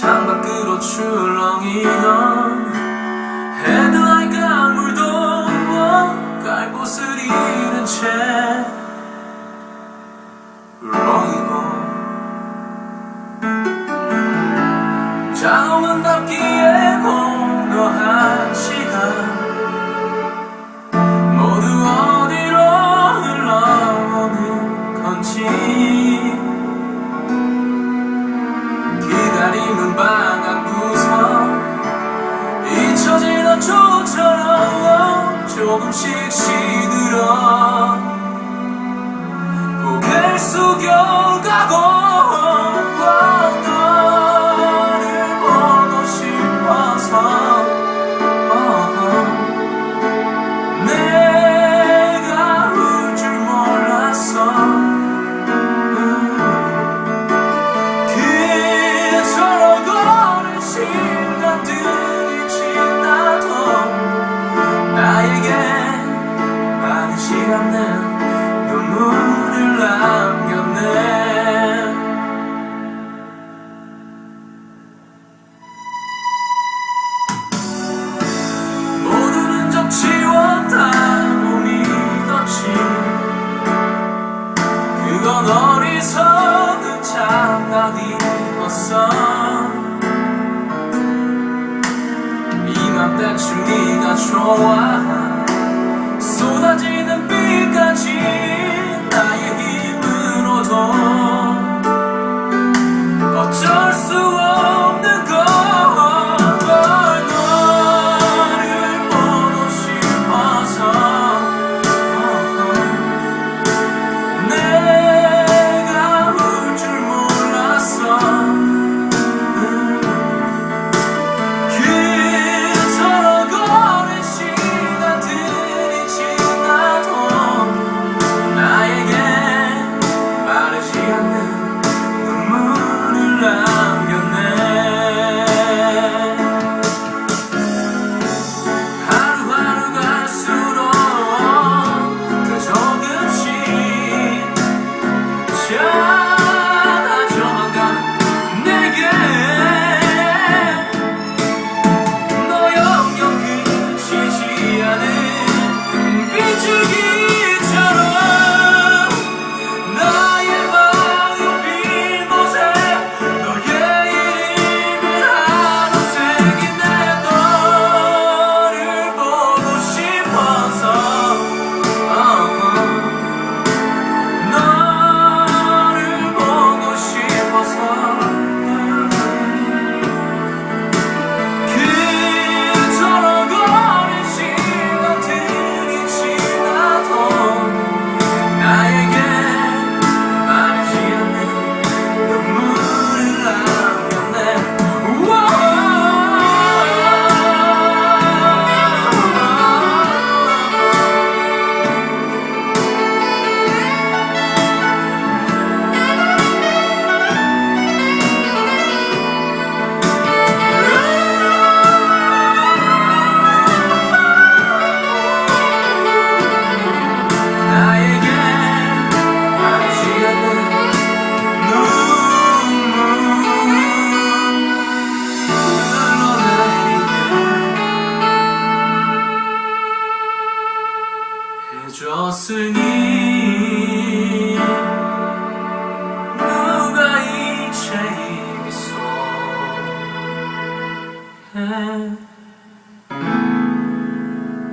창밖으로 출렁이던 헤드라이가 아무도 갈 곳을 잃은 채 rolling on 자음은 닿기에 공허한 시간. 모두 어디로 흘러오는 건지. 조절하여 조금씩 시들어 고개 숙여가고 어떤 어리석은 착각이었어 이맘때쯤 네가 좋아 쏟아지는 비까지 나의 힘으로도. dünyasını